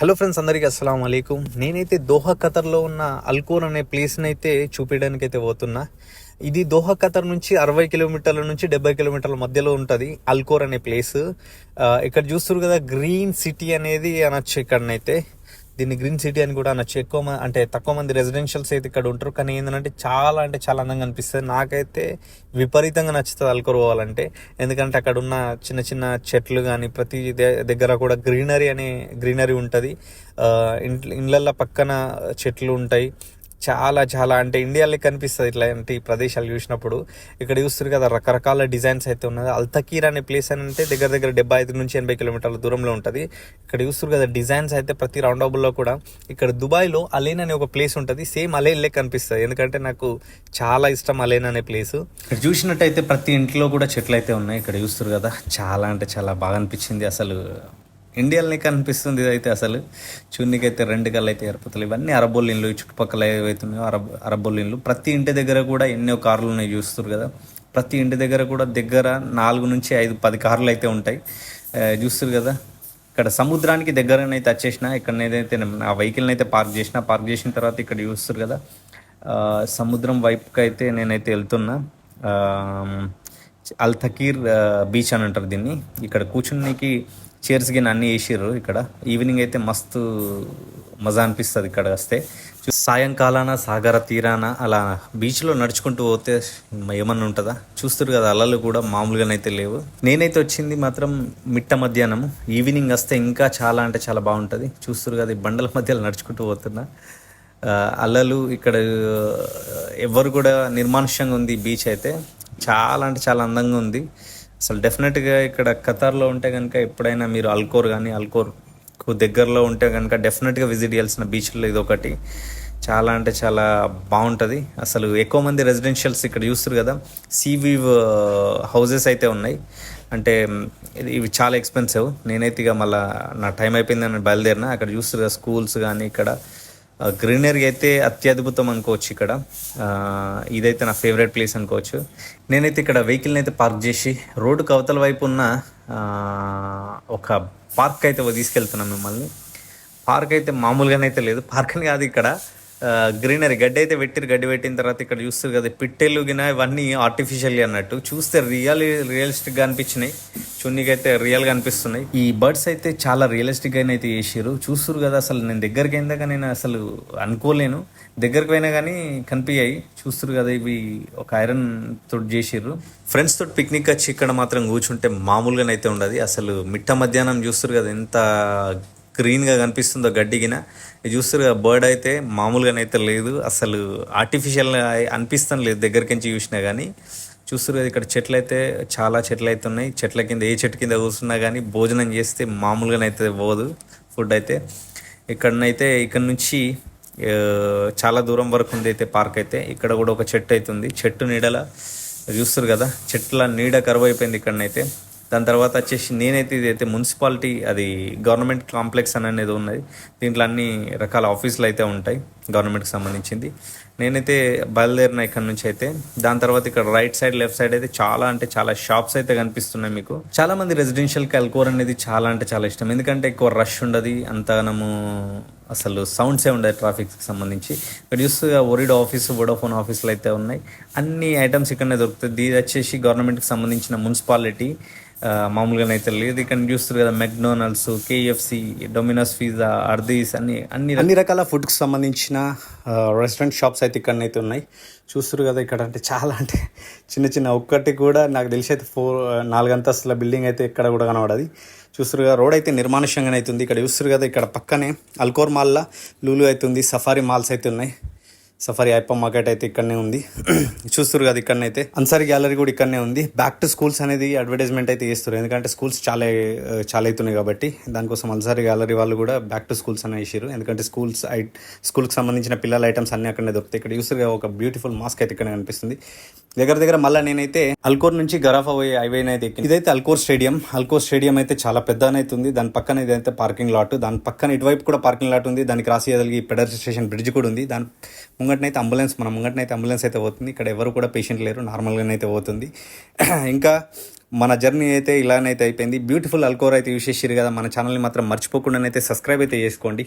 Hello friends అందరికీ అస్సలం అలైకుం. నేనైతే దోహా ఖతర్లో ఉన్న అల్కోర్ అనే ప్లేస్ని అయితే చూపించడానికి అయితే పోతున్నా. ఇది దోహా ఖతర్ నుంచి అరవై కిలోమీటర్ల నుంచి డెబ్బై కిలోమీటర్ల మధ్యలో ఉంటుంది అల్కోర్ అనే ప్లేస్. ఇక్కడ చూస్తారు కదా గ్రీన్ సిటీ అనేది అనొచ్చు ఇక్కడనైతే. దీన్ని గ్రీన్ సిటీ అని కూడా అనొచ్చు. ఎక్కువ అంటే తక్కువ మంది రెసిడెన్షియల్స్ అయితే ఇక్కడ ఉంటారు. కానీ ఏంటంటే చాలా అంటే చాలా అందంగా అనిపిస్తుంది. నాకైతే విపరీతంగా నచ్చుతుంది అల్కూర్ పోవాలంటే. ఎందుకంటే అక్కడ ఉన్న చిన్న చిన్న చెట్లు కానీ ప్రతి దగ్గర కూడా గ్రీనరీ అనే గ్రీనరీ ఉంటుంది. ఇంట్లో ఇళ్ళల్లో పక్కన చెట్లు ఉంటాయి. చాలా చాలా అంటే ఇండియాలో కనిపిస్తుంది ఇట్లాంటి ప్రదేశాలు చూసినప్పుడు. ఇక్కడ చూస్తారు కదా రకరకాల డిజైన్స్ అయితే ఉన్నది. అల్తకీర్ అనే ప్లేస్ అని అంటే దగ్గర దగ్గర డెబ్బై ఐదు నుంచి ఎనభై కిలోమీటర్ల దూరంలో ఉంటుంది. ఇక్కడ చూస్తారు కదా డిజైన్స్ అయితే ప్రతి రౌండ్లో కూడా. ఇక్కడ దుబాయ్లో అలేన్ అనే ఒక ప్లేస్ ఉంటుంది. సేమ్ అలేన్ కనిపిస్తుంది. ఎందుకంటే నాకు చాలా ఇష్టం అలేన్ అనే ప్లేస్ ఇక్కడ చూసినట్టయితే ప్రతి ఇంట్లో కూడా చెట్లు అయితే ఉన్నాయి. ఇక్కడ చూస్తారు కదా చాలా అంటే చాలా బాగా అనిపించింది అసలు. ఇండియాలనే కనిపిస్తుంది ఇది అయితే అసలు. చూడనీకైతే రెండు కళ్ళు అయితే ఏర్పడతాయి ఇవన్నీ అరబోల్ ఇండ్లు చుట్టుపక్కల ఏవైతున్నాయో అరబ్ అరబోల్ ఇండ్లు ప్రతి ఇంటి దగ్గర కూడా ఎన్నో కార్లు ఉన్నాయి చూస్తారు కదా. ప్రతి ఇంటి దగ్గర కూడా దగ్గర నాలుగు నుంచి ఐదు పది కార్లు అయితే ఉంటాయి. ఆ, చూస్తారు కదా. ఇక్కడ సముద్రానికి దగ్గరనైతే వచ్చేసిన ఇక్కడ ఏదైతే ఆ వెహికల్ని అయితే పార్క్ చేసిన పార్క్ చేసిన తర్వాత ఇక్కడ చూస్తారు కదా. సముద్రం వైపుకి అయితే నేనైతే వెళ్తున్నా. అల్ తకీర్ బీచ్ అని అంటారు దీన్ని. ఇక్కడ కూర్చునికి చైర్స్ గిన్ అన్ని వేసిర్రు ఇక్కడ. ఈవినింగ్ అయితే మస్తు మజా అనిపిస్తుంది ఇక్కడ వస్తే. సాయంకాలాన సాగర తీరాన అలా బీచ్లో నడుచుకుంటూ పోతే ఏమన్నా ఉంటుందా? చూస్తారు కదా అలలు కూడా మామూలుగానైతే లేవు. నేనైతే వచ్చింది మాత్రం మిట్ట మధ్యాహ్నం ఈవినింగ్ వస్తే ఇంకా చాలా అంటే చాలా బాగుంటుంది. చూస్తారు కదా ఈ బండల మధ్యలో నడుచుకుంటూ పోతున్నా. అలలు ఇక్కడ ఎవరు కూడా నిర్మానుష్యంగా ఉంది బీచ్ అయితే. చాలా అంటే చాలా అందంగా ఉంది. అసలు డెఫినెట్గా ఇక్కడ ఖతార్లో ఉంటే కనుక ఎప్పుడైనా మీరు అల్కోర్ కానీ అల్కోర్కు దగ్గరలో ఉంటే కనుక డెఫినెట్గా విజిట్ చేయాల్సిన బీచ్లో ఇది ఒకటి. చాలా అంటే చాలా బాగుంటుంది. అసలు ఎక్కువ మంది రెసిడెన్షియల్స్ ఇక్కడ చూస్తారు కదా సీవీ హౌజెస్ అయితే ఉన్నాయి. అంటే ఇవి చాలా ఎక్స్పెన్సివ్. నేనైతే ఇక మళ్ళీ నా టైం అయిపోయిందని బయలుదేరిన అక్కడ చూస్తారు కదా స్కూల్స్ కానీ ఇక్కడ గ్రీనరీ అయితే అత్యద్భుతం అనుకోవచ్చు ఇక్కడ. ఇదైతే నా ఫేవరెట్ ప్లేస్ అనుకోవచ్చు. నేనైతే ఇక్కడ వెహికల్ని అయితే పార్క్ చేసి రోడ్డుకు అవతల వైపు ఉన్న ఒక పార్క్ అయితే తీసుకెళ్తున్నాను మిమ్మల్ని. పార్క్ అయితే మామూలుగానే అయితే లేదు. పార్క్ అని కాదు ఇక్కడ. గ్రీనరీ గడ్డి అయితే పెట్టిరు గడ్డి పెట్టిన తర్వాత ఇక్కడ చూస్తారు కదా పిట్టెలు గిన ఇవన్నీ ఆర్టిఫిషియల్గా అన్నట్టు. చూస్తే రియల్ రియలిస్టిక్గా అనిపించినాయి. చున్నీకి అయితే రియల్గా అనిపిస్తున్నాయి. ఈ బర్డ్స్ అయితే చాలా రియలిస్టిక్ అయిన అయితే చేసారు చూస్తారు కదా అసలు నేను దగ్గరికి అయిందాక నేను అసలు అనుకోలేను. దగ్గరికి పోయినా కానీ కనిపించాయి చూస్తారు కదా ఇవి ఒక ఐరన్ తోటి చేసారు ఫ్రెండ్స్ తోటి పిక్నిక్ వచ్చి ఇక్కడ మాత్రం కూర్చుంటే మామూలుగానైతే ఉండదు. అసలు మిట్ట మధ్యాహ్నం చూస్తారు కదా ఎంత గ్రీన్గా కనిపిస్తుందో గడ్డిగిన. చూస్తారు కదా బర్డ్ అయితే మామూలుగానైతే లేదు. అసలు ఆర్టిఫిషియల్ అనిపిస్తాను లేదు దగ్గరికి నుంచి చూసినా కానీ చూస్తారు కదా ఇక్కడ చెట్లు అయితే చాలా చెట్లు అయితే ఉన్నాయి చెట్ల కింద ఏ చెట్టు కింద కూర్చున్నా కానీ భోజనం చేస్తే మామూలుగానైతే పోదు ఫుడ్ అయితే. ఇక్కడనైతే ఇక్కడ నుంచి చాలా దూరం వరకు ఉంది అయితే పార్క్ అయితే. ఇక్కడ కూడా ఒక చెట్టు అయితే ఉంది. చెట్టు నీడల చూస్తారు కదా చెట్ల నీడ కరువు అయిపోయింది ఇక్కడనైతే. దాని తర్వాత వచ్చేసి నేనైతే ఇది అయితే మున్సిపాలిటీ అది గవర్నమెంట్ కాంప్లెక్స్ అని అనేది ఉన్నది. దీంట్లో అన్ని రకాల ఆఫీసులు అయితే ఉంటాయి గవర్నమెంట్కి సంబంధించింది. నేనైతే బయలుదేరిన ఇక్కడ నుంచి అయితే దాని తర్వాత ఇక్కడ రైట్ సైడ్ లెఫ్ట్ సైడ్ అయితే చాలా అంటే చాలా షాప్స్ అయితే కనిపిస్తున్నాయి మీకు. చాలా మంది రెసిడెన్షియల్ కల్కూర్ అనేది చాలా అంటే చాలా ఇష్టం. ఎందుకంటే ఎక్కువ రష్ ఉండదు అంతగానము అసలు సౌండ్సే ఉండదు ట్రాఫిక్కి సంబంధించి. ఇక్కడ చూస్తే ఒరిడ్ ఆఫీస్ వోడాఫోన్ ఆఫీసులు అయితే ఉన్నాయి. అన్ని ఐటమ్స్ ఇక్కడనే దొరుకుతుంది ఇది వచ్చేసి గవర్నమెంట్కి సంబంధించిన మున్సిపాలిటీ. మామూలుగానైతే అయితే లేదు. ఇక్కడ చూస్తారు కదా McDonald's KFC Domino's pizza Hardee's అన్ని అన్ని అన్ని రకాల ఫుడ్కి సంబంధించిన రెస్టారెంట్ షాప్స్ అయితే ఇక్కడనైతే ఉన్నాయి. చూస్తారు కదా ఇక్కడ అంటే చాలా అంటే చిన్న చిన్న ఒక్కటి కూడా నాకు తెలిసి అయితే ఫోర్ నాలుగు అంతస్తుల బిల్డింగ్ అయితే ఇక్కడ కూడా కనబడది. చూస్తారు కదా రోడ్ అయితే నిర్మానుష్యంగానే అవుతుంది ఇక్కడ చూస్తారు కదా ఇక్కడ పక్కనే అల్కోర్ మాల్లా లూలు అవుతుంది సఫారీ మాల్స్ అయితే ఉన్నాయి. సఫారీ అయ్యప్ప మార్కెట్ అయితే ఇక్కడనే ఉంది. చూస్తారు కదా ఇక్కడనైతే. అన్సారీ గ్యాలరీ కూడా ఇక్కడనే ఉంది. బ్యాక్ టు స్కూల్స్ అనేది అడ్వర్టైజ్మెంట్ అయితే చేస్తారు ఎందుకంటే స్కూల్స్ చాలా చాలా అవుతున్నాయి కాబట్టి దానికోసం అన్సారీ గ్యాలరీ వాళ్ళు కూడా బ్యాక్ టు స్కూల్స్ అనే వేసారు ఎందుకంటే స్కూల్స్ ఐ స్కూల్కి సంబంధించిన పిల్లల ఐటమ్స్ అన్ని అక్కడనే దొరుకుతాయి. ఇక్కడ చూస్తారు ఒక బ్యూటిఫుల్ మాస్క్ అయితే ఇక్కడ కనిపిస్తుంది. దగ్గర దగ్గర మళ్ళీ నేనైతే అల్కోర్ నుంచి గరాఫా పోయే హైవే అయితే ఎక్కింది ఇదైతే అల్కోర్ స్టేడియం. అల్కోర్ స్టేడియం అయితే చాలా పెద్దనైతే ఉంది దాని పక్కన ఇదైతే పార్కింగ్ లాట్ దాని పక్కన ఇటువైపు కూడా పార్కింగ్ లాట్ ఉంది. దానికి రాసి ఎదలిగి పెడర్ స్టేషన్ బ్రిడ్జ్ కూడా ఉంది. దాని ముంగటనైతే అంబులెన్స్ మన ముంగటనైతే అంబులెన్స్ అయితే పోతుంది. ఇక్కడ ఎవరు కూడా పేషెంట్ లేరు నార్మల్గానే అయితే పోతుంది. ఇంకా మన జర్నీ అయితే ఇలానైతే అయిపోయింది. బ్యూటిఫుల్ అల్కోర్ అయితే యూస్ చేసిరు కదా మన ఛానల్ని మాత్రం మర్చిపోకుండా అయితే సబ్స్క్రైబ్ అయితే చేసుకోండి.